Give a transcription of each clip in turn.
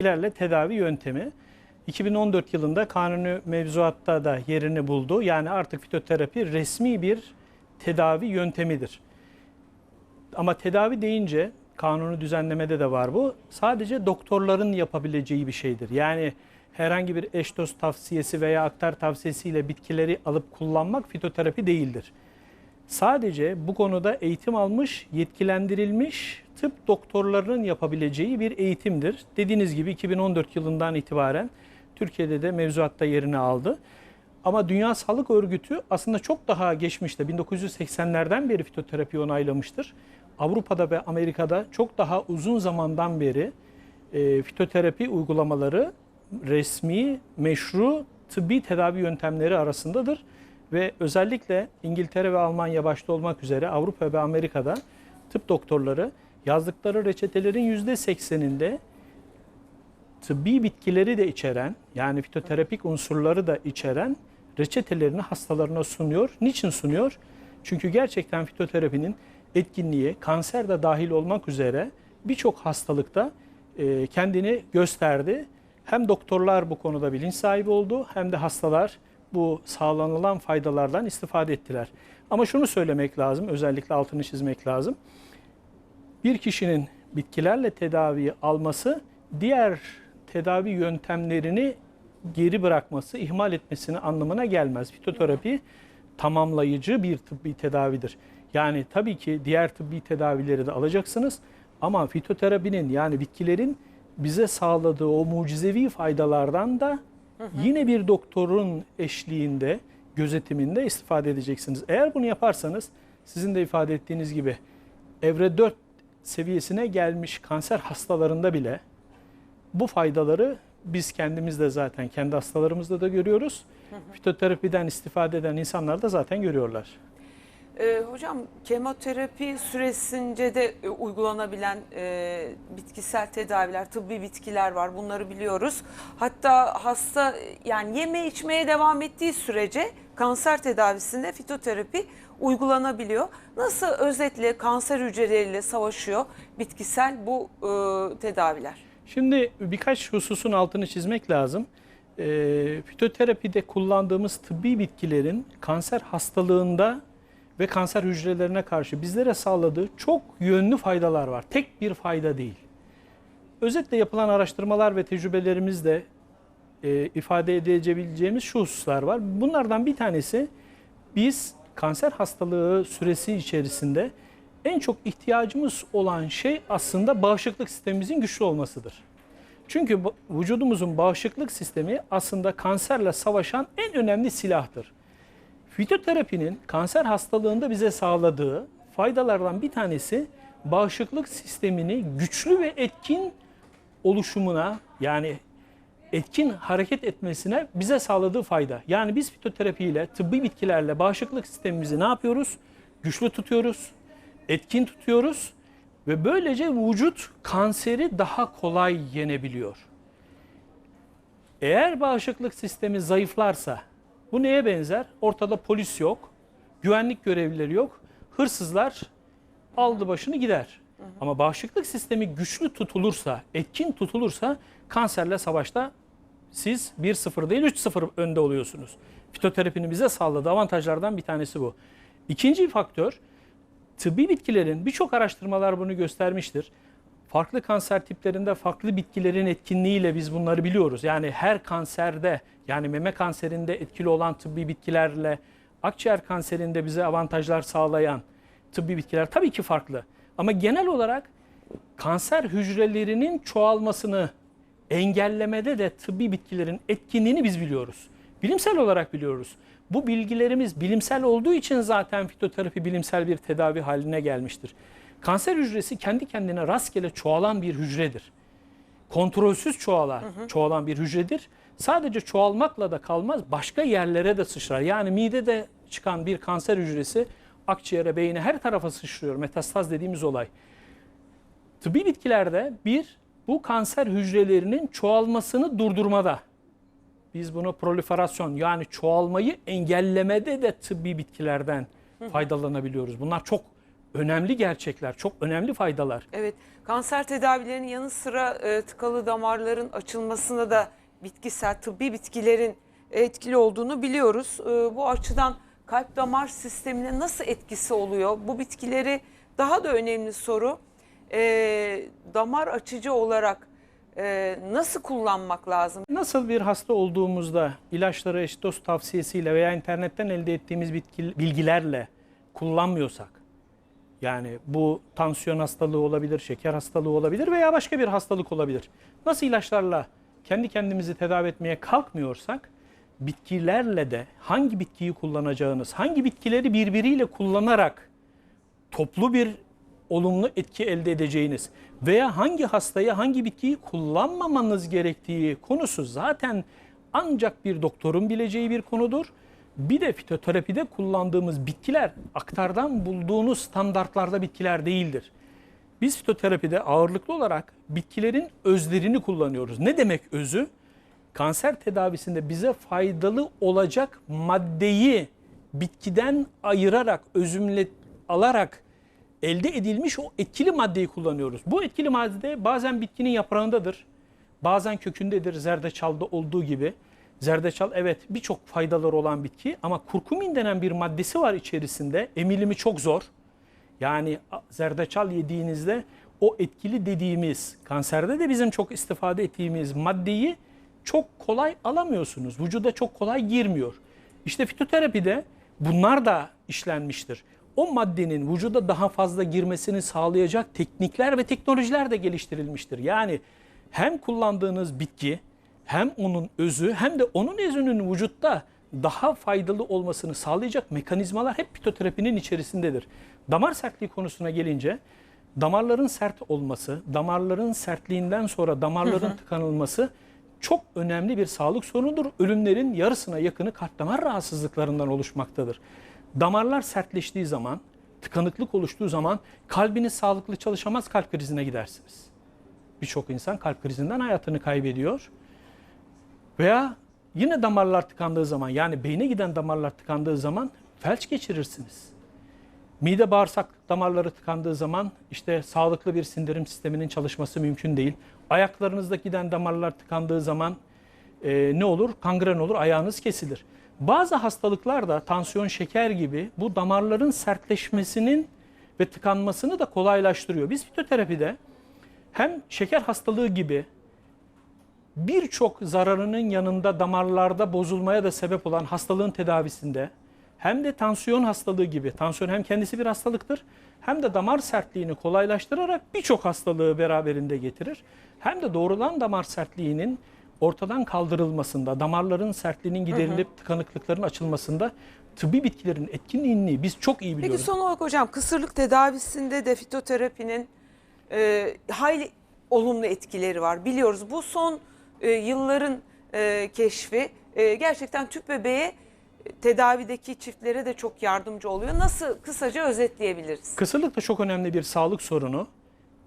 bitkilerle tedavi yöntemi 2014 yılında kanuni mevzuatta da yerini buldu. Yani artık fitoterapi resmi bir tedavi yöntemidir. Ama tedavi deyince kanunu düzenlemede de var bu. Sadece doktorların yapabileceği bir şeydir. Yani herhangi bir eş dost tavsiyesi veya aktar tavsiyesiyle bitkileri alıp kullanmak fitoterapi değildir. Sadece bu konuda eğitim almış, yetkilendirilmiş tıp doktorlarının yapabileceği bir eğitimdir. Dediğiniz gibi 2014 yılından itibaren Türkiye'de de mevzuatta yerini aldı. Ama Dünya Sağlık Örgütü aslında çok daha geçmişte 1980'lerden beri fitoterapi onaylamıştır. Avrupa'da ve Amerika'da çok daha uzun zamandan beri e, fitoterapi uygulamaları resmi, meşru tıbbi tedavi yöntemleri arasındadır. Ve özellikle İngiltere ve Almanya başta olmak üzere Avrupa ve Amerika'da tıp doktorları yazdıkları reçetelerin %80'inde tıbbi bitkileri de içeren yani fitoterapik unsurları da içeren reçetelerini hastalarına sunuyor. Niçin sunuyor? Çünkü gerçekten fitoterapinin etkinliği kanser de dahil olmak üzere birçok hastalıkta e, kendini gösterdi. Hem doktorlar bu konuda bilinç sahibi oldu hem de hastalar bu sağlanılan faydalardan istifade ettiler. Ama şunu söylemek lazım, özellikle altını çizmek lazım. Bir kişinin bitkilerle tedavi alması diğer tedavi yöntemlerini geri bırakması, ihmal etmesini anlamına gelmez. Fitoterapi tamamlayıcı bir tıbbi tedavidir. Yani tabii ki diğer tıbbi tedavileri de alacaksınız ama fitoterapinin yani bitkilerin bize sağladığı o mucizevi faydalardan da yine bir doktorun eşliğinde, gözetiminde istifade edeceksiniz. Eğer bunu yaparsanız sizin de ifade ettiğiniz gibi evre 4 seviyesine gelmiş kanser hastalarında bile bu faydaları biz kendimiz de zaten kendi hastalarımızda da görüyoruz. Fitoterapiden istifade eden insanlar da zaten görüyorlar. Ee, hocam kemoterapi süresince de e, uygulanabilen e, bitkisel tedaviler, tıbbi bitkiler var. Bunları biliyoruz. Hatta hasta e, yani yeme içmeye devam ettiği sürece kanser tedavisinde fitoterapi uygulanabiliyor. Nasıl özetle kanser hücreleriyle savaşıyor bitkisel bu e, tedaviler? Şimdi birkaç hususun altını çizmek lazım. E, fitoterapide kullandığımız tıbbi bitkilerin kanser hastalığında ve kanser hücrelerine karşı bizlere sağladığı çok yönlü faydalar var. Tek bir fayda değil. Özetle yapılan araştırmalar ve tecrübelerimizde e, ifade edebileceğimiz şu hususlar var. Bunlardan bir tanesi biz kanser hastalığı süresi içerisinde en çok ihtiyacımız olan şey aslında bağışıklık sistemimizin güçlü olmasıdır. Çünkü vücudumuzun bağışıklık sistemi aslında kanserle savaşan en önemli silahtır. Fitoterapinin kanser hastalığında bize sağladığı faydalardan bir tanesi bağışıklık sistemini güçlü ve etkin oluşumuna yani etkin hareket etmesine bize sağladığı fayda. Yani biz fitoterapi ile tıbbi bitkilerle bağışıklık sistemimizi ne yapıyoruz? Güçlü tutuyoruz, etkin tutuyoruz ve böylece vücut kanseri daha kolay yenebiliyor. Eğer bağışıklık sistemi zayıflarsa bu neye benzer? Ortada polis yok, güvenlik görevlileri yok, hırsızlar aldı başını gider. Ama bağışıklık sistemi güçlü tutulursa, etkin tutulursa kanserle savaşta siz 1-0 değil 3-0 önde oluyorsunuz. Fitoterapinin bize sağladığı avantajlardan bir tanesi bu. İkinci faktör, tıbbi bitkilerin birçok araştırmalar bunu göstermiştir. Farklı kanser tiplerinde farklı bitkilerin etkinliğiyle biz bunları biliyoruz. Yani her kanserde yani meme kanserinde etkili olan tıbbi bitkilerle akciğer kanserinde bize avantajlar sağlayan tıbbi bitkiler tabii ki farklı. Ama genel olarak kanser hücrelerinin çoğalmasını engellemede de tıbbi bitkilerin etkinliğini biz biliyoruz. Bilimsel olarak biliyoruz. Bu bilgilerimiz bilimsel olduğu için zaten fitoterapi bilimsel bir tedavi haline gelmiştir. Kanser hücresi kendi kendine rastgele çoğalan bir hücredir. Kontrolsüz çoğalan, çoğalan bir hücredir. Sadece çoğalmakla da kalmaz, başka yerlere de sıçrar. Yani midede çıkan bir kanser hücresi akciğere, beyine her tarafa sıçrıyor. Metastaz dediğimiz olay. Tıbbi bitkilerde bir, bu kanser hücrelerinin çoğalmasını durdurmada. Biz bunu proliferasyon yani çoğalmayı engellemede de tıbbi bitkilerden faydalanabiliyoruz. Bunlar çok önemli gerçekler, çok önemli faydalar. Evet, kanser tedavilerinin yanı sıra e, tıkalı damarların açılmasına da bitkisel, tıbbi bitkilerin etkili olduğunu biliyoruz. E, bu açıdan kalp damar sistemine nasıl etkisi oluyor? Bu bitkileri daha da önemli soru. E, damar açıcı olarak e, nasıl kullanmak lazım? Nasıl bir hasta olduğumuzda ilaçları eş dost tavsiyesiyle veya internetten elde ettiğimiz bitki- bilgilerle kullanmıyorsak, yani bu tansiyon hastalığı olabilir, şeker hastalığı olabilir veya başka bir hastalık olabilir. Nasıl ilaçlarla kendi kendimizi tedavi etmeye kalkmıyorsak, bitkilerle de hangi bitkiyi kullanacağınız, hangi bitkileri birbiriyle kullanarak toplu bir olumlu etki elde edeceğiniz veya hangi hastaya hangi bitkiyi kullanmamanız gerektiği konusu zaten ancak bir doktorun bileceği bir konudur. Bir de fitoterapide kullandığımız bitkiler aktardan bulduğunuz standartlarda bitkiler değildir. Biz fitoterapide ağırlıklı olarak bitkilerin özlerini kullanıyoruz. Ne demek özü? Kanser tedavisinde bize faydalı olacak maddeyi bitkiden ayırarak, özümle alarak elde edilmiş o etkili maddeyi kullanıyoruz. Bu etkili madde bazen bitkinin yaprağındadır, bazen kökündedir zerdeçalda olduğu gibi. Zerdeçal evet birçok faydaları olan bitki ama kurkumin denen bir maddesi var içerisinde. Emilimi çok zor. Yani zerdeçal yediğinizde o etkili dediğimiz kanserde de bizim çok istifade ettiğimiz maddeyi çok kolay alamıyorsunuz. Vücuda çok kolay girmiyor. İşte fitoterapide bunlar da işlenmiştir. O maddenin vücuda daha fazla girmesini sağlayacak teknikler ve teknolojiler de geliştirilmiştir. Yani hem kullandığınız bitki hem onun özü hem de onun özünün vücutta daha faydalı olmasını sağlayacak mekanizmalar hep fitoterapinin içerisindedir. Damar sertliği konusuna gelince damarların sert olması, damarların sertliğinden sonra damarların tıkanılması çok önemli bir sağlık sorunudur. Ölümlerin yarısına yakını kalp damar rahatsızlıklarından oluşmaktadır. Damarlar sertleştiği zaman, tıkanıklık oluştuğu zaman kalbiniz sağlıklı çalışamaz, kalp krizine gidersiniz. Birçok insan kalp krizinden hayatını kaybediyor. Veya yine damarlar tıkandığı zaman yani beyne giden damarlar tıkandığı zaman felç geçirirsiniz. Mide bağırsak damarları tıkandığı zaman işte sağlıklı bir sindirim sisteminin çalışması mümkün değil. Ayaklarınızda giden damarlar tıkandığı zaman e, ne olur? Kangren olur, ayağınız kesilir. Bazı hastalıklar da tansiyon, şeker gibi bu damarların sertleşmesinin ve tıkanmasını da kolaylaştırıyor. Biz fitoterapide hem şeker hastalığı gibi birçok zararının yanında damarlarda bozulmaya da sebep olan hastalığın tedavisinde hem de tansiyon hastalığı gibi, tansiyon hem kendisi bir hastalıktır hem de damar sertliğini kolaylaştırarak birçok hastalığı beraberinde getirir. Hem de doğrudan damar sertliğinin ortadan kaldırılmasında, damarların sertliğinin giderilip tıkanıklıkların açılmasında tıbbi bitkilerin etkinliğini biz çok iyi biliyoruz. Peki son olarak hocam kısırlık tedavisinde de fitoterapinin e, hayli olumlu etkileri var. Biliyoruz bu son e, yılların e, keşfi e, gerçekten tüp bebeğe e, tedavideki çiftlere de çok yardımcı oluyor. Nasıl kısaca özetleyebiliriz? Kısırlık da çok önemli bir sağlık sorunu.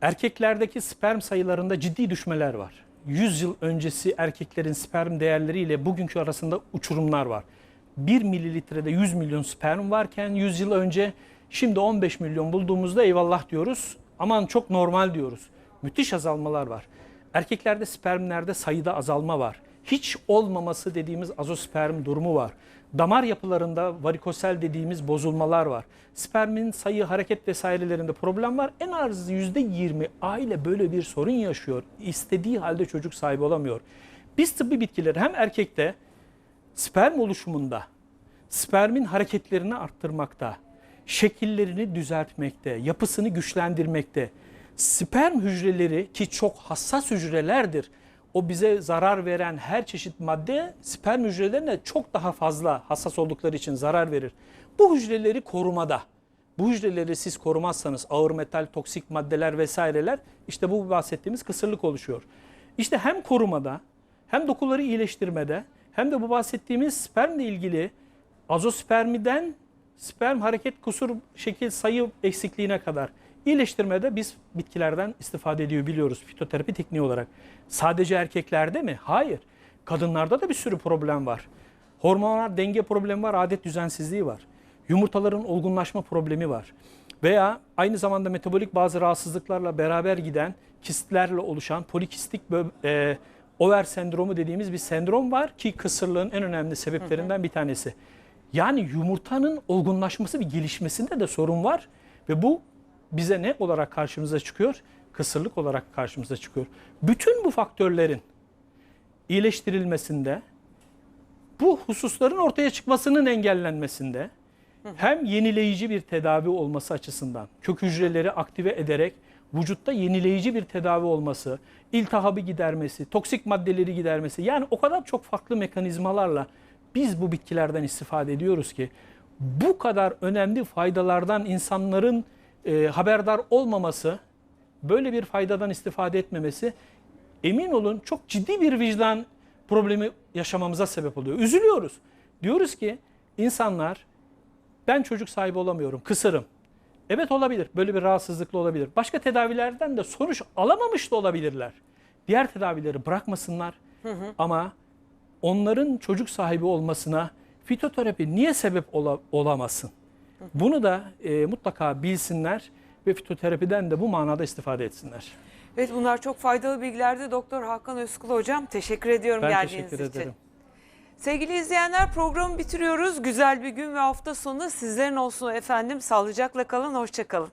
Erkeklerdeki sperm sayılarında ciddi düşmeler var. 100 yıl öncesi erkeklerin sperm değerleriyle bugünkü arasında uçurumlar var. 1 mililitrede 100 milyon sperm varken 100 yıl önce şimdi 15 milyon bulduğumuzda eyvallah diyoruz. Aman çok normal diyoruz. Müthiş azalmalar var. Erkeklerde spermlerde sayıda azalma var. Hiç olmaması dediğimiz azosperm durumu var. Damar yapılarında varikosel dediğimiz bozulmalar var. Spermin sayı, hareket vesairelerinde problem var. En az %20 aile böyle bir sorun yaşıyor. İstediği halde çocuk sahibi olamıyor. Biz tıbbi bitkileri hem erkekte sperm oluşumunda, spermin hareketlerini arttırmakta, şekillerini düzeltmekte, yapısını güçlendirmekte, sperm hücreleri ki çok hassas hücrelerdir. O bize zarar veren her çeşit madde sperm hücrelerine çok daha fazla hassas oldukları için zarar verir. Bu hücreleri korumada. Bu hücreleri siz korumazsanız ağır metal, toksik maddeler vesaireler işte bu bahsettiğimiz kısırlık oluşuyor. İşte hem korumada hem dokuları iyileştirmede hem de bu bahsettiğimiz spermle ilgili azospermiden sperm hareket kusur şekil sayı eksikliğine kadar iyileştirmede biz bitkilerden istifade ediyor biliyoruz fitoterapi tekniği olarak. Sadece erkeklerde mi? Hayır. Kadınlarda da bir sürü problem var. Hormonal denge problemi var, adet düzensizliği var. Yumurtaların olgunlaşma problemi var. veya aynı zamanda metabolik bazı rahatsızlıklarla beraber giden kistlerle oluşan polikistik e, over sendromu dediğimiz bir sendrom var ki kısırlığın en önemli sebeplerinden bir tanesi. Yani yumurtanın olgunlaşması ve gelişmesinde de sorun var ve bu bize ne olarak karşımıza çıkıyor? Kısırlık olarak karşımıza çıkıyor. Bütün bu faktörlerin iyileştirilmesinde bu hususların ortaya çıkmasının engellenmesinde hem yenileyici bir tedavi olması açısından kök hücreleri aktive ederek vücutta yenileyici bir tedavi olması, iltihabı gidermesi, toksik maddeleri gidermesi yani o kadar çok farklı mekanizmalarla biz bu bitkilerden istifade ediyoruz ki bu kadar önemli faydalardan insanların e, haberdar olmaması, böyle bir faydadan istifade etmemesi emin olun çok ciddi bir vicdan problemi yaşamamıza sebep oluyor. Üzülüyoruz. Diyoruz ki insanlar ben çocuk sahibi olamıyorum, kısırım. Evet olabilir. Böyle bir rahatsızlıkla olabilir. Başka tedavilerden de sonuç alamamış da olabilirler. Diğer tedavileri bırakmasınlar. Ama onların çocuk sahibi olmasına fitoterapi niye sebep ola- olamasın? Bunu da e, mutlaka bilsinler ve fitoterapiden de bu manada istifade etsinler. Evet bunlar çok faydalı bilgilerdi. Doktor Hakan Özkul hocam teşekkür ediyorum Ben geldiğiniz teşekkür için. ederim. Sevgili izleyenler programı bitiriyoruz. Güzel bir gün ve hafta sonu sizlerin olsun efendim. Sağlıcakla kalın, hoşça kalın.